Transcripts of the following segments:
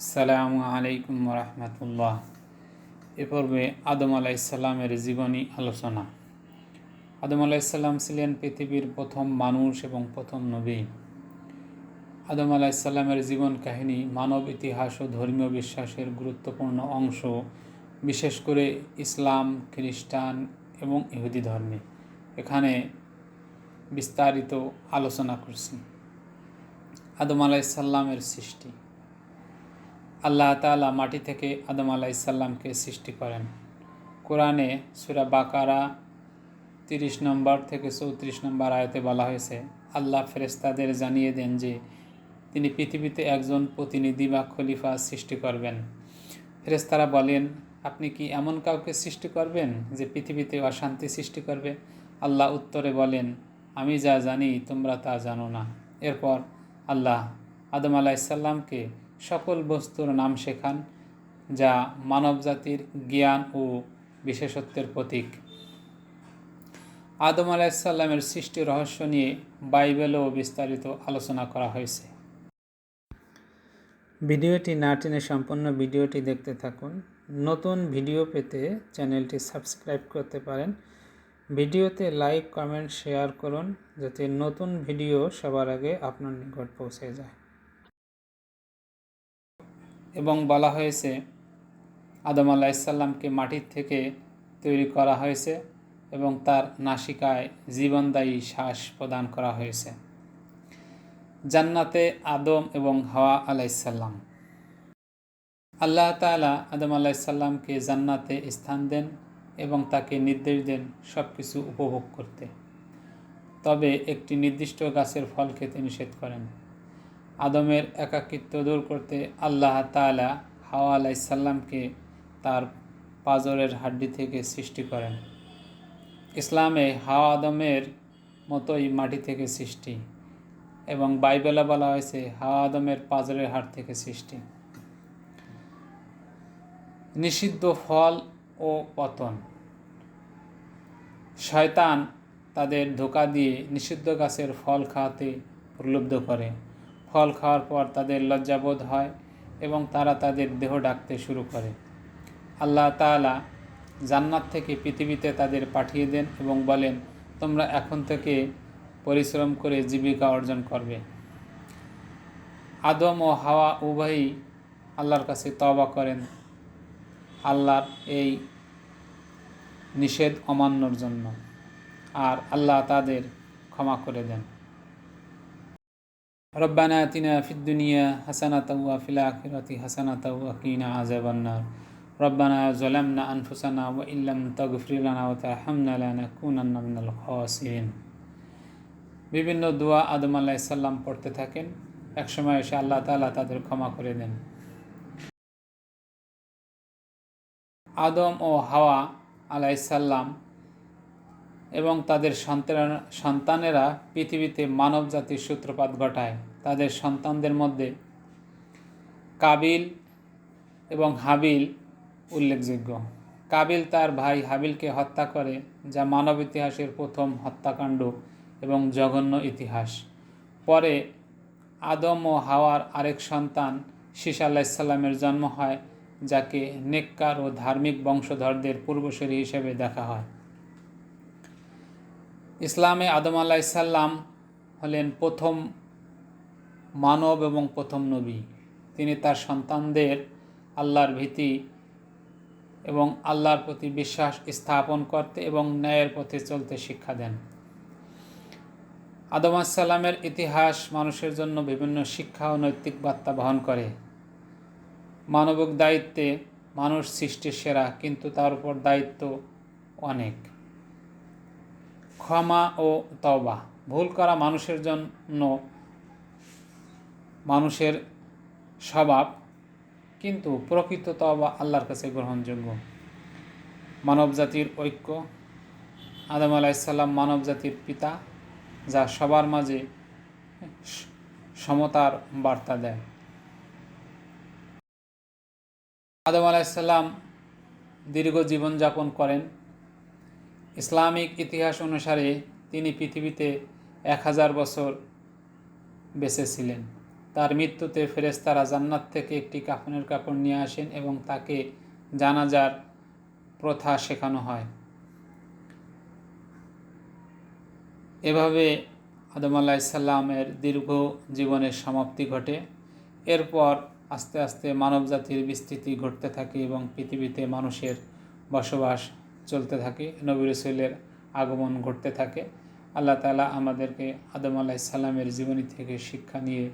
আসসালামু আলাইকুম রহমতুল্লাহ এ পর্বে আদম আলাইসাল্লামের জীবনী আলোচনা। আদম আলাইসাল্লাম ছিলেন পৃথিবীর প্রথম মানুষ এবং প্রথম নবী। আদম আলাইসাল্লামের জীবন কাহিনী মানব ইতিহাস ও ধর্মীয় বিশ্বাসের গুরুত্বপূর্ণ অংশ, বিশেষ করে ইসলাম, খ্রিস্টান এবং ইহুদি ধর্মে। এখানে বিস্তারিত আলোচনা করছি। আদম আলাইসাল্লামের সৃষ্টি। আল্লাহ তালা মাটি থেকে আদম আলাইসাল্লামকে সৃষ্টি করেন। কোরআনে সুরা বাকারা তিরিশ নম্বর থেকে চৌত্রিশ নম্বর আয়তে বলা হয়েছে, আল্লাহ ফেরেস্তাদের জানিয়ে দেন যে, তিনি পৃথিবীতে একজন প্রতিনিধি বা খলিফা সৃষ্টি করবেন। ফেরেস্তারা বলেন, আপনি কি এমন কাউকে সৃষ্টি করবেন যে পৃথিবীতে অশান্তি সৃষ্টি করবে? আল্লাহ উত্তরে বলেন, আমি যা জানি তোমরা তা জানো না। এরপর আল্লাহ আদম আলাইসাল্লামকে সকল বস্তুর নাম শেখান, যা মানবজাতির জ্ঞান ও বিশেষত্বের প্রতীক। আদম আলাইসাল্লামের সৃষ্টি রহস্য নিয়ে বাইবেলেও বিস্তারিত আলোচনা করা হয়েছে। ভিডিওটি না টেনে সম্পূর্ণ ভিডিওটি দেখতে থাকুন। নতুন ভিডিও পেতে চ্যানেলটি সাবস্ক্রাইব করতে পারেন। ভিডিওতে লাইক, কমেন্ট, শেয়ার করুন, যাতে নতুন ভিডিও সবার আগে আপনার নিকট পৌঁছে যায়। এবং বলা হয়েছে, আদম আলাহিসাল্লামকে মাটির থেকে তৈরি করা হয়েছে এবং তার নাসিকায় জীবনদায়ী শ্বাস প্রদান করা হয়েছে। জান্নাতে আদম এবং হাওয়া আলাইসাল্লাম আল্লাহ তালা আদম আলাইসাল্লামকে জান্নাতে স্থান দেন এবং তাকে নির্দেশ দেন সব কিছু উপভোগ করতে। তবে একটি নির্দিষ্ট গাছের ফল খেতে নিষেধ করেন। আদমের একাকিত্ব দূর করতে আল্লাহ তালা হাওয়া আলাইসাল্লামকে তার পাজরের হাড্ডি থেকে সৃষ্টি করেন। ইসলামে হাওয়া আদমের মতোই মাটি থেকে সৃষ্টি এবং বাইবেলে বলা হয়েছে, হাওয়া আদমের পাজরের হাট থেকে সৃষ্টি। নিষিদ্ধ ফল ও পতন। শয়তান তাদের ধোকা দিয়ে নিষিদ্ধ গাছের ফল খাওয়াতে প্রলুব্ধ করে। ফল খাওয়ার পর তাদের লজ্জাবোধ হয় এবং তারা তাদের দেহ ডাকতে শুরু করে। আল্লাহ তালা জান্নাত থেকে পৃথিবীতে তাদের পাঠিয়ে দেন এবং বলেন, তোমরা এখন থেকে পরিশ্রম করে জীবিকা অর্জন করবে। আদম ও হাওয়া উভয়ই আল্লাহর কাছে তবা করেন। আল্লাহর এই নিষেধ অমান্যর জন্য। আর আল্লাহ তাদের ক্ষমা করে দেন। রব্বানা আতিনা ফিদ্দুনিয়া হাসানা তাউয়া ফিল আখিরাতি হাসানা তাউয়া কিনা আজাবান্নার রব্বানা জলামনা আনফুসানা ওয়া ইল্লাম তাগফিরিলানা ওয়া তারহামনা লানাকুনান্না মিনাল খাসিরিন বিভিন্ন দোয়া আদম আলাহিসাল্লাম পড়তে থাকেন। একসময় এসে আল্লাহ তালা তাদের ক্ষমা করে দেন। আদম ও হাওয়া আলাইসাল্লাম এবং তাদের সন্তান, সন্তানেরা পৃথিবীতে মানব জাতির সূত্রপাত ঘটায়। তাদের সন্তানদের মধ্যে কাবিল এবং হাবিল উল্লেখযোগ্য। কাবিল তার ভাই হাবিলকে হত্যা করে, যা মানব ইতিহাসের প্রথম হত্যাকাণ্ড এবং জঘন্য ইতিহাস। পরে আদম ও হাওয়ার আরেক সন্তান শীষ আল্লাহিসাল্লামের জন্ম হয়, যাকে নেককার ও ধার্মিক বংশধরদের পূর্বসরী হিসেবে দেখা হয়। ইসলামে আদম আলাইসাল্লাম হলেন প্রথম মানব এবং প্রথম নবী। তিনি তার সন্তানদের আল্লাহর ভীতি এবং আল্লাহর প্রতি বিশ্বাস স্থাপন করতে এবং ন্যায়ের পথে চলতে শিক্ষা দেন। আদম আসসালামের ইতিহাস মানুষের জন্য বিভিন্ন শিক্ষা ও নৈতিক বার্তা বহন করে। মানবিক দায়িত্বে মানুষ সৃষ্টির সেরা, কিন্তু তার উপর দায়িত্ব অনেক। ক্ষমা ও তওবা। ভুল করা মানুষের জন্য মানুষের স্বভাব, কিন্তু প্রকৃত তওবা আল্লাহর কাছে গ্রহণযোগ্য। মানব জাতির ঐক্য, আদম আলাইসাল্লাম মানব জাতির পিতা, যা সবার মাঝে সমতার বার্তা দেয়। আদম আলাইসাল্লাম দীর্ঘ জীবনযাপন করেন। ইসলামিক ইতিহাস অনুসারে তিনি পৃথিবীতে এক হাজার বছর বেঁচে ছিলেন তার মৃত্যুতে ফেরেস্তারা জান্নাত থেকে একটি কাফনের কাপড় নিয়ে আসেন এবং তাকে জানাজার প্রথা শেখানো হয়। এভাবে আদম আলাহিসাল্লামের দীর্ঘ জীবনের সমাপ্তি ঘটে। এরপর আস্তে আস্তে মানবজাতির বিস্তৃতি ঘটতে থাকে এবং পৃথিবীতে মানুষের বসবাস চলতে থাকে নবী রসুলের আগমন ঘটতে থাকে। আল্লাহ তালা আমাদেরকে আদম আলাহিসাল্লামের জীবনী থেকে শিক্ষা নিয়ে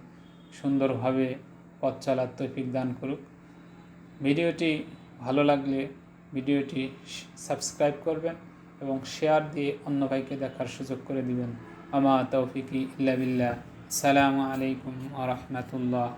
সুন্দরভাবে পথ চলার তৌফিক দান করুক। ভিডিওটি ভালো লাগলে ভিডিওটি সাবস্ক্রাইব করবেন এবং শেয়ার দিয়ে অন্য ভাইকে দেখার সুযোগ করে দিবেন। আমা তৌফিকি ইল্লা বিল্লাহ। সালামু আলাইকুম আ রহমতুল্লাহ।